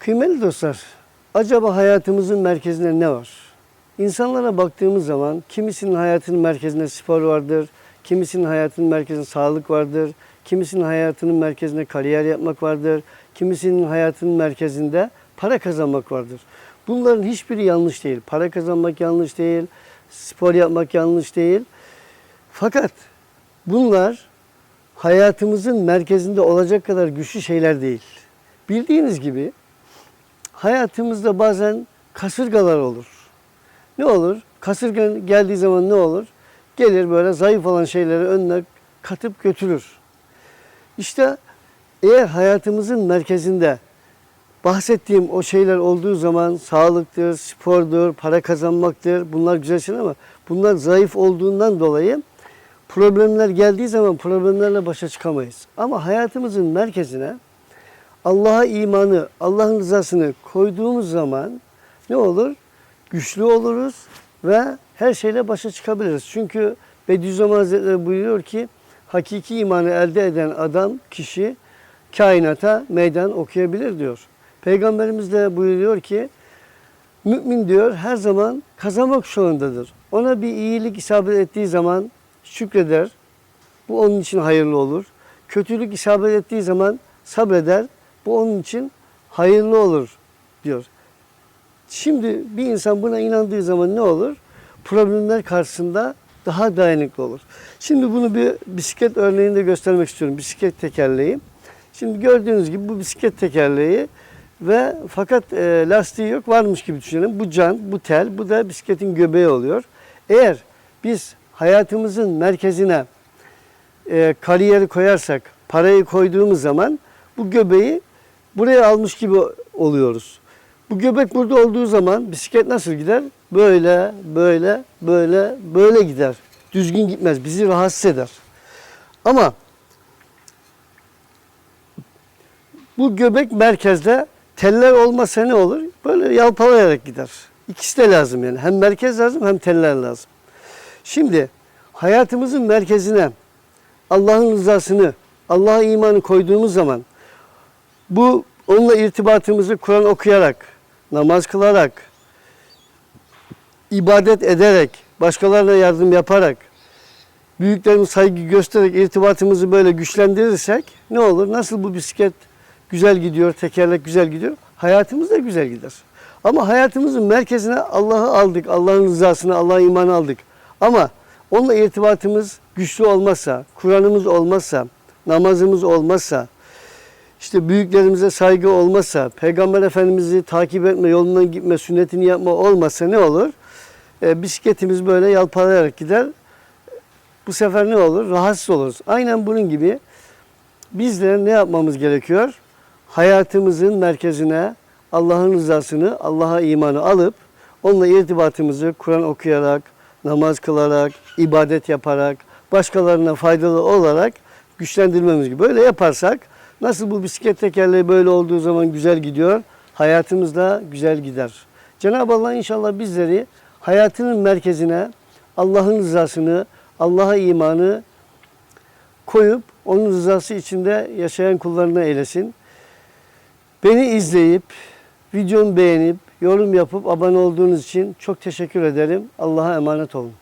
Kıymetli dostlar, acaba hayatımızın merkezinde ne var? İnsanlara baktığımız zaman kimisinin hayatının merkezinde spor vardır, kimisinin hayatının merkezinde sağlık vardır, kimisinin hayatının merkezinde kariyer yapmak vardır, kimisinin hayatının merkezinde para kazanmak vardır. Bunların hiçbiri yanlış değil. Para kazanmak yanlış değil, spor yapmak yanlış değil. Fakat bunlar hayatımızın merkezinde olacak kadar güçlü şeyler değil. Bildiğiniz gibi hayatımızda bazen kasırgalar olur. Ne olur? Kasırga geldiği zaman ne olur? Gelir böyle zayıf olan şeyleri önüne katıp götürür. İşte eğer hayatımızın merkezinde bahsettiğim o şeyler olduğu zaman sağlıktır, spordur, para kazanmaktır. Bunlar güzel şeyler ama bunlar zayıf olduğundan dolayı problemler geldiği zaman problemlerle başa çıkamayız. Ama hayatımızın merkezine Allah'a imanı, Allah'ın rızasını koyduğumuz zaman ne olur? Güçlü oluruz ve her şeyle başa çıkabiliriz. Çünkü Bediüzzaman Hazretleri buyuruyor ki hakiki imanı elde eden adam, kişi kainata meydan okuyabilir diyor. Peygamberimiz de buyuruyor ki mümin diyor her zaman kazanmak zorundadır. Ona bir iyilik isabet ettiği zaman şükreder. Bu onun için hayırlı olur. Kötülük isabet ettiği zaman sabreder. Bu onun için hayırlı olur diyor. Şimdi bir insan buna inandığı zaman ne olur? Problemler karşısında daha dayanıklı olur. Şimdi bunu bir bisiklet örneğinde göstermek istiyorum. Bisiklet tekerleği. Şimdi gördüğünüz gibi bu bisiklet tekerleği ve fakat e, lastiği yok varmış gibi düşünelim. Bu can, bu tel, bu da bisikletin göbeği oluyor. Eğer biz hayatımızın merkezine e, kariyeri koyarsak, parayı koyduğumuz zaman bu göbeği buraya almış gibi oluyoruz. Bu göbek burada olduğu zaman bisiklet nasıl gider? Böyle, böyle, böyle, böyle gider. Düzgün gitmez. Bizi rahatsız eder. Ama bu göbek merkezde teller olmasa ne olur? Böyle yalpalayarak gider. İkisi de lazım yani. Hem merkez lazım hem teller lazım. Şimdi hayatımızın merkezine Allah'ın rızasını, Allah'a imanı koyduğumuz zaman bu onunla irtibatımızı Kur'an okuyarak, namaz kılarak, ibadet ederek, başkalarına yardım yaparak, büyüklerimize saygı göstererek irtibatımızı böyle güçlendirirsek ne olur? Nasıl bu bisiklet güzel gidiyor, tekerlek güzel gidiyor, hayatımız da güzel gider. Ama hayatımızın merkezine Allah'ı aldık, Allah'ın rızasını, Allah'a imanı aldık. Ama onunla irtibatımız güçlü olmazsa, Kur'an'ımız olmazsa, namazımız olmazsa, işte büyüklerimize saygı olmazsa, Peygamber Efendimiz'i takip etme, yolundan gitme, sünnetini yapma olmazsa ne olur? E, bisikletimiz böyle yalpalayarak gider. Bu sefer ne olur? Rahatsız oluruz. Aynen bunun gibi biz de ne yapmamız gerekiyor? Hayatımızın merkezine Allah'ın rızasını, Allah'a imanı alıp onunla irtibatımızı Kur'an okuyarak, namaz kılarak, ibadet yaparak, başkalarına faydalı olarak güçlendirmemiz gibi. Böyle yaparsak nasıl bu bisiklet tekerleği böyle olduğu zaman güzel gidiyor, hayatımız da güzel gider. Cenab-ı Allah inşallah bizleri hayatının merkezine Allah'ın rızasını, Allah'a imanı koyup onun rızası içinde yaşayan kullarına eylesin. Beni izleyip, videomu beğenip, yorum yapıp abone olduğunuz için çok teşekkür ederim. Allah'a emanet olun.